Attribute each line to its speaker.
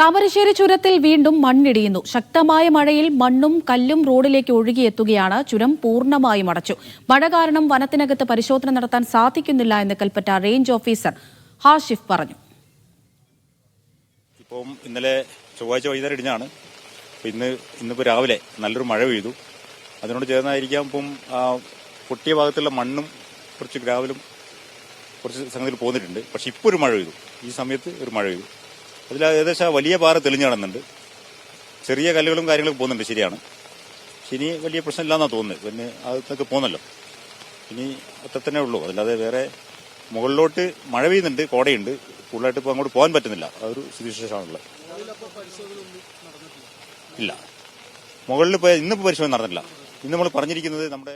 Speaker 1: താമരശ്ശേരി ചുരത്തിൽ വീണ്ടും മണ്ണിടിയുന്നു. ശക്തമായ മഴയിൽ മണ്ണും കല്ലും റോഡിലേക്ക് ഒഴുകിയെത്തുകയാണ് ചുരം പൂർണമായും അടച്ചു. മഴ കാരണം വനത്തിനകത്ത് പരിശോധന നടത്താൻ സാധിക്കുന്നില്ല എന്ന് കൽപ്പറ്റ റേഞ്ച് ഓഫീസർ ഹാഷിഫ് പറഞ്ഞു.
Speaker 2: ഇപ്പം ഇന്നലെ ചൊവ്വാഴ്ച വൈകുന്നേരം ഇടിഞ്ഞാണ്. ഇന്ന് ഇന്നിപ്പോൾ രാവിലെ നല്ലൊരു മഴ പെയ്തു. അതിനോട് ചേർന്നായിരിക്കാം ഇപ്പം പൊട്ടിയ ഭാഗത്തുള്ള മണ്ണും കുറച്ച് ഗ്രാവലും കുറച്ച് സംഗതിയിൽ പോന്നിട്ടുണ്ട്. പക്ഷെ ഇപ്പോൾ ഒരു മഴ പെയ്തു. ഈ സമയത്ത് ഒരു മഴ പെയ്തു. അതിൽ ഏകദേശം വലിയ പാറ തെളിഞ്ഞു കിടന്നുണ്ട് ചെറിയ കല്ലുകളും കാര്യങ്ങളും പോകുന്നുണ്ട് ശരിയാണ്. ഇനി വലിയ പ്രശ്നമില്ലാന്നാ തോന്നുന്നത്. പിന്നെ അതൊക്കെ പോകുന്നല്ലോ. ഇനി അത്ര തന്നെ ഉള്ളൂ. അതല്ലാതെ വേറെ മുകളിലോട്ട് മഴ പെയ്യുന്നുണ്ട് കോടയുണ്ട്. കൂടുതലായിട്ട് ഇപ്പോൾ അങ്ങോട്ട് പോകാൻ പറ്റുന്നില്ല. അതൊരു സ്ഥിതിവിശേഷമാണുള്ളത്. ഇല്ല. മുകളിൽ പോയാൽ ഇന്നിപ്പോൾ പരിശോധന നടന്നില്ല ഇന്ന് നമ്മൾ പറഞ്ഞിരിക്കുന്നത് നമ്മുടെ